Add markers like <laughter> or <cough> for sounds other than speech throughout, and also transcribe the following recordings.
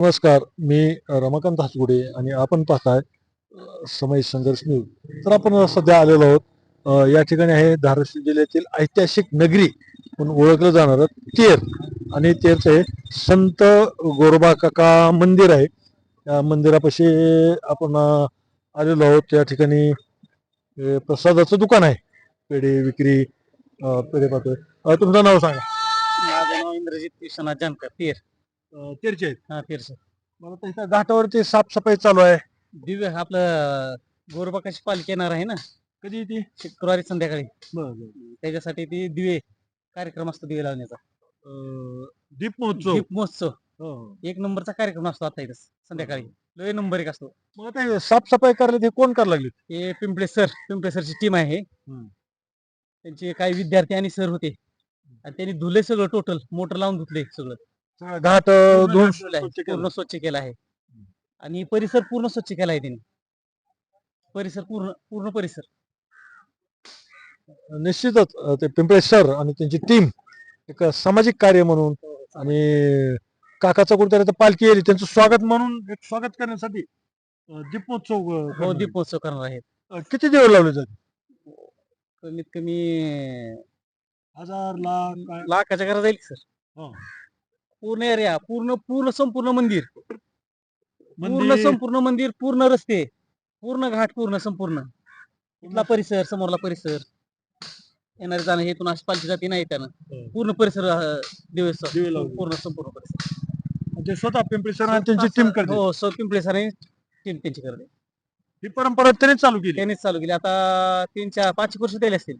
नमस्कार मी रमाकांत हातगुडे आणि आपण पाहताय समय संघर्ष न्यूज. तर आपण सध्या आलेलो आहोत या ठिकाणी आहे धाराशिव जिल्ह्यातील ऐतिहासिक नगरी म्हणून ओळखलं जाणारं तेर. आणि तेरचं संत गोरोबा काका मंदिर आहे. या मंदिरापाशी आपण आलेलो आहोत. या ठिकाणी प्रसादाचं दुकान आहे. पेढे विक्री पेढे पाहतोय तुमचं नाव सांगा. माझं नाव इंद्रजित विश्वनाथ जानकर तेर. तेरचे आहेत. हा मला इथं घाटावरती साफसफाई चालू आहे. दिव्य आपलं गोरबाकाची पालखी येणार आहे ना? कधी ती शुक्रवारी संध्याकाळी. बरं त्याच्यासाठी ती दिवे कार्यक्रम असतो दिवे लावण्याचा. अं, दीप महोत्सव. दीप महोत्सव. हो. एक नंबरचा कार्यक्रम असतो आता इथं संध्याकाळी. लय नंबर एक असतो. मग आता हे साफसफाई करायला ते कोण करायला लागले? हे पिंपळे सर पिंपळे सरची टीम आहे. हम्म. त्यांचे काही विद्यार्थी आणि सर होते. आणि त्यांनी धुले सगळं टोटल मोटर लावून धुतले सगळं. घाट धुवून. पूर्ण स्वच्छ केला आहे आणि परिसर पूर्ण स्वच्छ केला आहे त्यांनी परिसर पूर्ण पूर्ण परिसर निश्चितच ते पिंपळे सर आणि त्यांची टीम एक सामाजिक कार्य म्हणून आणि काकाचा कुठेतरी पालखी येईल त्यांचं स्वागत म्हणून एक स्वागत करण्यासाठी दीपोत्सव हो. दीपोत्सव करणार आहेत किती दिवस लावले जाते कमीत कमी हजार लाख? लाखाच्या घरात जाईल सर हो. पूर्ण एरिया पूर्ण पूर्ण संपूर्ण मंदिर. पूर्ण संपूर्ण मंदिर पूर्ण रस्ते. पूर्ण घाट पूर्ण संपूर्ण. इथला परिसर समोरला परिसर. येणारे जाणं हे अशी पालखी जाते नाही त्यानं हो. पूर्ण परिसर दिवस. पूर्ण संपूर्ण परिसर. ते स्वतः पिंपळे सर त्यांची टीम करते. हो सौ पिंपळे सर टीम त्यांची करते. ही परंपरा त्यांनीच चालू केली. त्यांनीच चालू केली. आता तीन चार पाच वर्ष दिले असतील.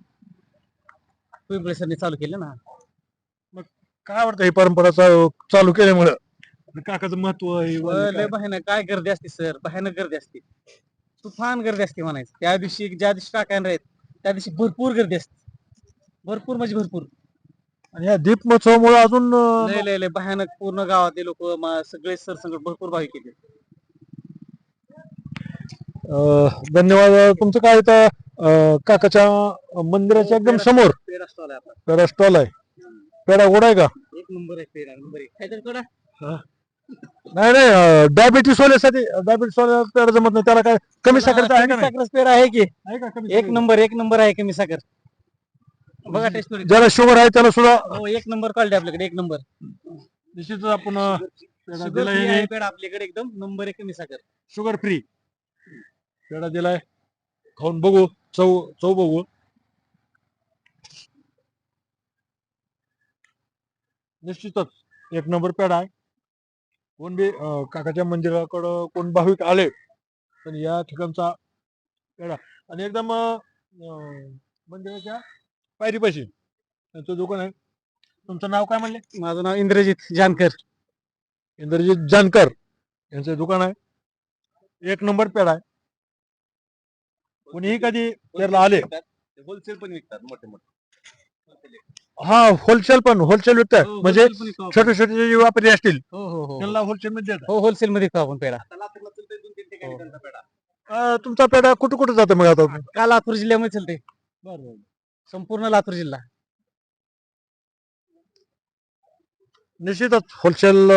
पिंपळे सरने चालू केलं ना. काय वाटतं ही परंपरा चालू केल्यामुळं? आणि काकाचं महत्त्व वगैरे लय काय? भयानक. काय गर्दी असते सर? भयानक गर्दी असते. तुफान गर्दी असते म्हणायचं. त्या दिवशी ज्या दिवशी काका येणार आहेत त्या दिवशी भरपूर गर्दी असते. भरपूर म्हणजे भरपूर. आणि या दीप महोत्सवामुळे अजून अं, लय लय लय भयानक पूर्ण गावातले लोक सगळे सर संकट भरपूर भाविक येते अं, धन्यवाद. तुमचं काय इथं अं, काकाच्या मंदिराच्या एकदम समोर? पेढा स्टॉल आहे आपला. स्टॉल आहे. पेडा गोड आहे का? एक नंबर आहे पेढा नंबर एक. काहीतरी थोडा नाही नाही डायबिटीस वाल्यासाठी डायबिटीस वाल्या पेडा जमत नाही. त्याला काय कमी साखरेचा आहे का नाही? साखरच पेढा आहे की. आहे का कमी एक? नंबर एक नंबर आहे कमी साखर. बघा टेस्ट ज्याला शुगर आहे त्याला सुद्धा हो एक नंबर क्वालिटी आपल्याकडे एक नंबर. निश्चितच आपण अं, पेढा शुगर दिलाय फ्री आणि आहे पेढा आपल्याकडे एकदम. नंबर एक कमी साखर. शुगर फ्री पेढा दिलाय. खाऊन बघू चव चव बघू. निश्चितच. एक नंबर पेढा आहे. कोण बी काकाच्या मंदिराकडं कोण भाविक आले तर या ठिकाणचा पेढा आणि एकदम मंदिराच्या पायरीपाशी त्यांचं दुकान आहे. तुमचं नाव काय म्हणले? माझं नाव इंद्रजित जानकर. इंद्रजित जानकर यांचं दुकान आहे. एक नंबर पेढा आहे. कोणीही कधी पेरला आले. होलसेल पण विकतात. मोठे मोठे. हा होलसेल पण होलसेल विकताय. हो, म्हणजे wholesale पण. छोटे छोटे जे व्यापारी असतील हो हो हो त्यांना होलसेल मध्ये देतात. हो होलसेल मध्ये विकतो आपण पेढा. अं, तुमचा पेढा कुठे कुठे जातो मग आता? का लातूर जिल्ह्यामध्ये चालते संपूर्ण लातूर जिल्हा. निश्चितच होलसेल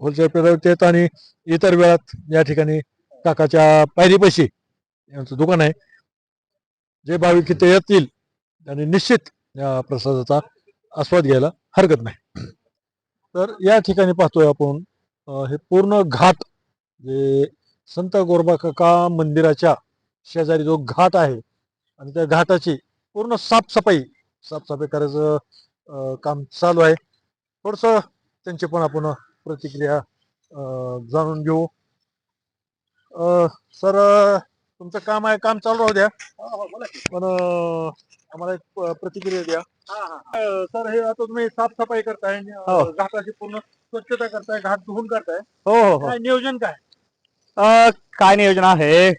होलसेल पेढा विकतात आणि इतर वेळात या ठिकाणी काकाच्या पायरीपाशी यांचं दुकान आहे. जे भाविक इथे येतील त्यांनी निश्चित प्रसादाचा आस्वाद घ्यायला हरकत नाही. तर या ठिकाणी पाहतोय आपण हे पूर्ण घाट जे संत गोरबा काका मंदिराच्या शेजारी जो घाट आहे आणि त्या घाटाची पूर्ण साफसफाई साफसफाई करायचं काम चालू आहे. थोडस त्यांची पण आपण प्रतिक्रिया जाणून घेऊ. सर तुमचं काम आहे काम चालू राहू द्या. पण अं, आम्हाला एक प्रतिक्रिया द्या. सर हे आता तुम्ही साफसफाई करताय अं, घाटाची पूर्ण स्वच्छता करताय घाट धुवून करताय. हो हो हो. काय नियोजन काय? अ, काय नियोजन आहे?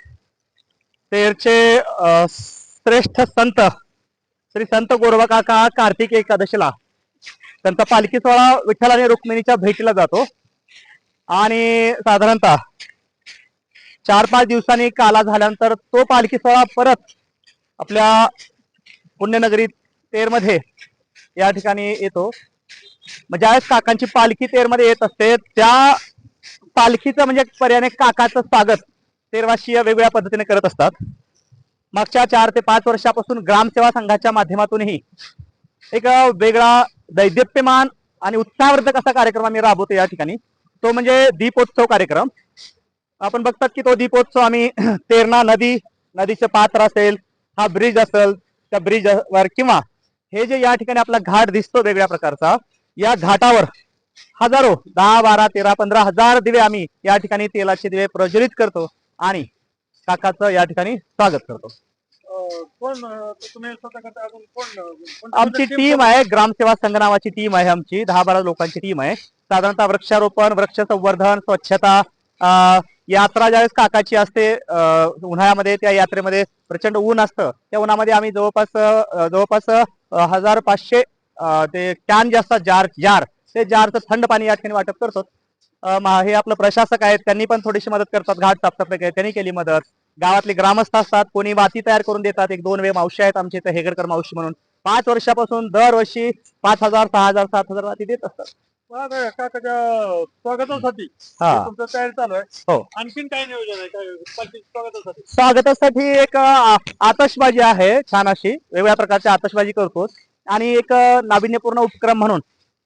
तेरचे अ, श्रेष्ठ संत श्री संत गोरबा काका कार्तिक एकादशीला. त्यांचा पालखी सोहळा विठ्ठल आणि रुक्मिणीच्या भेटीला जातो. आणि साधारणतः चार पाच दिवसांनी काला झाल्यानंतर तो पालखी सोहळा परत आपल्या पुण्यनगरी तेरमध्ये या ठिकाणी येतो. म्हणजे ज्या काकांची पालखी तेरमध्ये येत असते. त्या पालखीचं म्हणजे पर्याने काकाचं स्वागत तेरवाशीय वेगवेगळ्या पद्धतीने करत असतात. मागच्या चार ते पाच वर्षापासून ग्रामसेवा संघाच्या माध्यमातूनही एक वेगळा दैदिप्यमान आणि उत्साहवर्धक असा कार्यक्रम आम्ही राबवतो या ठिकाणी. तो म्हणजे दीपोत्सव कार्यक्रम. आपण बघतात की तो दीपोत्सव आम्ही <clears throat> तेरणा नदी नदीचे पात्र असेल हा ब्रिज असेल त्या ब्रिज वर किंवा हे जे या ठिकाणी आपला घाट दिसतो वेगळ्या प्रकारचा या घाटावर हजारो दहा बारा तेरा पंधरा हजार दिवे आम्ही या ठिकाणी तेलाचे दिवे प्रज्वलित करतो आणि काकाचं या ठिकाणी स्वागत करतो. आमची टीम आहे? ग्रामसेवा संघ नावाची टीम आहे आमची दहा बारा लोकांची टीम आहे. साधारणतः वृक्षारोपण वृक्ष संवर्धन स्वच्छता अं, यात्रा ज्यावेळेस काकाची असते उन्हाळ्यामध्ये त्या यात्रेमध्ये प्रचंड ऊन असतं त्या उन्हामध्ये आम्ही जवळपास जवळपास हजार पाचशे ते कॅन जे असतात जार जार ते जारचं थंड पाणी या ठिकाणी वाटप करतो. हे आपलं प्रशासक आहेत त्यांनी पण थोडीशी मदत करतात घाट साफसफाई त्यांनी केली मदत. गावातले ग्रामस्थ असतात कोणी वाती तयार करून देतात एक दोन वे मावशी आहेत आमच्या इथे हेगडकर मावशी म्हणून. पाच वर्षापासून दरवर्षी पाच हजार सहा हजार सात हजार वाती देत असतात. काकाच्या स्वागतासाठी. हा. तुमचं तयारी चालू आहे. हो. आणखीन काय नियोजन आहे? काय पालखी स्वागतासाठी? स्वागतासाठी एक अ, आतषबाजी आहे छान अशी वेगवेगळ्या प्रकारची आतषबाजी करतो. आणि एक अ, नाविन्यपूर्ण उपक्रम म्हणून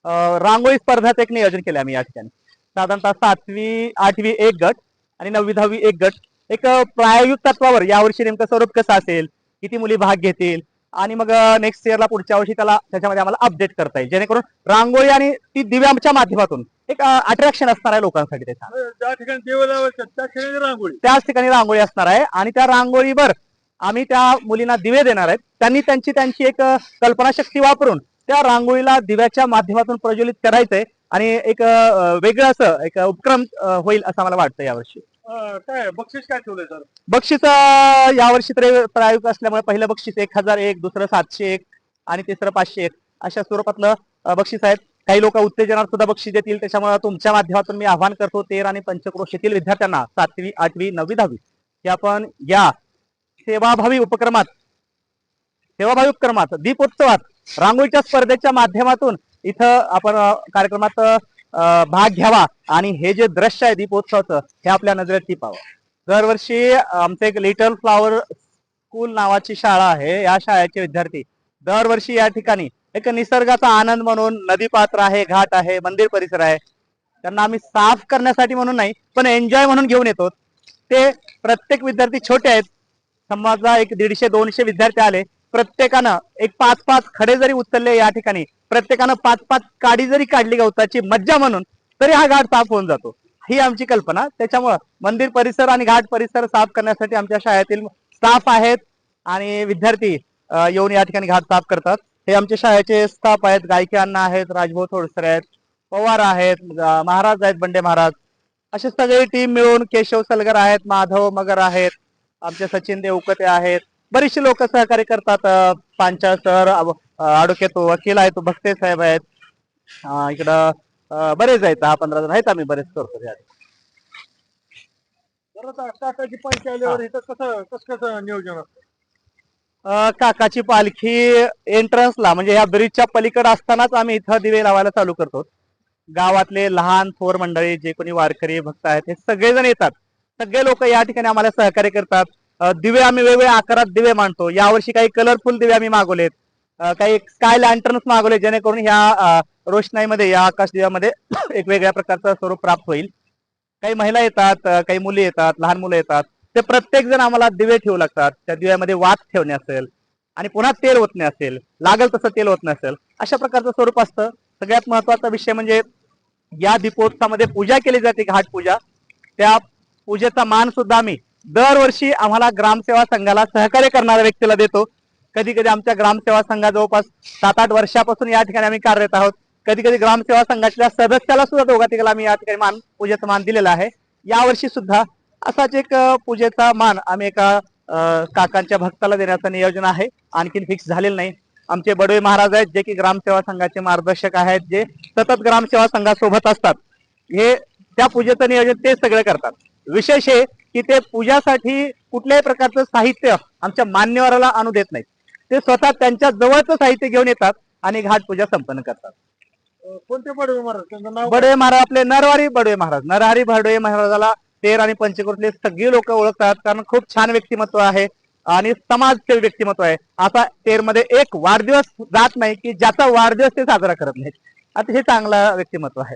अ, रांगोळी स्पर्धाचं एक नियोजन केलं आम्ही या ठिकाणी. साधारणतः सातवी आठवी एक गट आणि नववी दहावी एक गट. एक अ, प्रायोगिक तत्वावर यावर्षी नेमकं स्वरूप कसं असेल? किती मुली भाग घेतील? आणि मग नेक्स्ट इयरला पुढच्या वर्षी त्याला त्याच्यामध्ये आम्हाला अपडेट करता येईल. जेणेकरून रांगोळी आणि ती दिव्याच्या माध्यमातून एक अट्रॅक्शन असणार आहे लोकांसाठी त्याचा. ज्या ठिकाणी देवाला त्या ठिकाणी रांगोळी. त्याच ठिकाणी रांगोळी असणार आहे. आणि त्या रांगोळीवर आम्ही त्या मुलींना दिवे देणार आहेत. त्यांनी त्यांची त्यांची एक कल्पनाशक्ती वापरून त्या रांगोळीला दिव्याच्या माध्यमातून प्रज्वलित करायचंय. आणि एक वेगळं असं एक उपक्रम होईल असं मला वाटतं यावर्षी. काय बक्षीस काय ठेवलंय सर? बक्षीस यावर्षी तर प्रायोगिक असल्यामुळे पहिलं बक्षीस एक हजार एक दुसरं सातशे एक आणि तिसरं पाचशे एक. अशा स्वरूपातलं बक्षीस आहेत. काही लोक उत्तेजनात सुद्धा बक्षीस देतील. त्याच्यामुळे तुमच्या माध्यमातून मी आवाहन करतो तेर आणि पंचक्रोशीतील विद्यार्थ्यांना सातवी आठवी नववी दहावी की आपण या सेवाभावी उपक्रमात सेवाभावी उपक्रमात दीपोत्सवात रांगोळीच्या स्पर्धेच्या माध्यमातून इथं आपण कार्यक्रमात भाग घ्यावा आणि हे जे दृश्य आहे दीपोत्सवाचं हे आपल्या नजरेत टिपावं. दरवर्षी आमचं एक लिटल फ्लॉवर स्कूल नावाची शाळा आहे. या शाळेचे विद्यार्थी दरवर्षी या ठिकाणी एक निसर्गाचा आनंद म्हणून नदी पात्र आहे घाट आहे मंदिर परिसर आहे. त्यांना आम्ही साफ करण्यासाठी म्हणून नाही पण एन्जॉय म्हणून घेऊन येतो. ते प्रत्येक विद्यार्थी छोटे आहेत. समजा एक दीडशे दोनशे विद्यार्थी आले. प्रत्येकानं एक पाच पाच खडे जरी उचलले या ठिकाणी प्रत्येकानं पाच पाच काडी जरी काढली गवताची मज्जा म्हणून तरी हा घाट साफ होऊन जातो. ही आमची कल्पना. त्याच्यामुळं मंदिर परिसर आणि घाट परिसर साफ करण्यासाठी आमच्या शाळेतील स्टाफ आहेत आणि विद्यार्थी येऊन या ठिकाणी घाट साफ करतात. हे आमच्या शाळेचे स्टाफ आहेत. गायकी अण्णा आहेत राजभाऊ थोडसर आहेत पवार आहेत महाराज आहेत बंडे महाराज. असे सगळे टीम मिळून केशव सलगर आहेत माधव मगर आहेत आमचे सचिन देवकते आहेत. बरीचशी लोक सहकार्य करतात पांचा पांचाळ सर आडोके तो वकील आहे तो भक्ते साहेब आहेत. इकडं बरेच आहेत दहा पंधरा जण आहेत आम्ही बरेच करतो. बरं काकाची पालखी आल्यावर इथं कसं कसं कसं नियोजन असतं? काकाची पालखी एंट्रन्सला म्हणजे ह्या ब्रिजच्या पलीकडे असतानाच आम्ही इथं दिवे लावायला चालू करतो. गावातले लहान थोर मंडळी जे कोणी वारकरी भक्त आहेत हे सगळेजण येतात. सगळे लोक या ठिकाणी आम्हाला सहकार्य करतात. दिवे आम्ही वेगवेगळ्या आकारात दिवे मांडतो. यावर्षी काही कलरफुल दिवे आम्ही मागवलेत. काही स्काय लँटर्न्स मागवले जेणेकरून ह्या रोषणाईमध्ये या आकाश दिव्यामध्ये <coughs> एक वेगळ्या प्रकारचं स्वरूप प्राप्त होईल. काही महिला येतात काही मुली येतात लहान मुलं येतात. ते प्रत्येक जण आम्हाला दिवे ठेवू लागतात. त्या दिव्यामध्ये वात ठेवणे असेल आणि पुन्हा तेल ओतणे असेल. लागल तसं तेल ओतणे असेल. अशा प्रकारचं स्वरूप असतं. सगळ्यात महत्त्वाचा विषय म्हणजे या दीपोत्सवामध्ये पूजा केली जाते घाट पूजा. त्या पूजेचा मान सुद्धा आम्ही दरवर्षी आम्हाला ग्रामसेवा संघाला सहकार्य करणाऱ्या व्यक्तीला देतो. कधी कधी आमच्या ग्रामसेवा संघा जवळपास सात आठ वर्षापासून या ठिकाणी आम्ही कार्यरत आहोत. कधी कधी ग्रामसेवा संघातल्या सदस्याला सुद्धा दोघा तिघाला आम्ही या ठिकाणी मान पूजेचा मान दिलेला आहे. यावर्षी सुद्धा असाच एक पूजेचा मान आम्ही एका अं, काकांच्या भक्ताला देण्याचं नियोजन आहे. आणखीन फिक्स झालेलं नाही. आमचे बडवे महाराज आहेत जे की ग्रामसेवा संघाचे मार्गदर्शक आहेत जे सतत ग्रामसेवा संघासोबत असतात. हे त्या पूजेचं नियोजन ते सगळे करतात. विशेष हे की ते पूजासाठी कुठल्याही प्रकारचं साहित्य आमच्या मान्यवराला आणू देत नाहीत. ते स्वतः त्यांच्या जवळचं साहित्य घेऊन येतात आणि घाट पूजा संपन्न करतात. कोणते बडवे महाराज? त्यांचं नाव बडवे महाराज आपले नरवारी बडवे महाराज. नरहरी बडवे महाराजाला तेर आणि पंचकृतले सगळी लोक ओळखतात कारण खूप छान व्यक्तिमत्व आहे आणि समाजसेवी व्यक्तिमत्व आहे. असा तेरमध्ये एक वाढदिवस जात नाही की ज्याचा वाढदिवस ते साजरा करत नाहीत. आता हे चांगलं व्यक्तिमत्व आहे.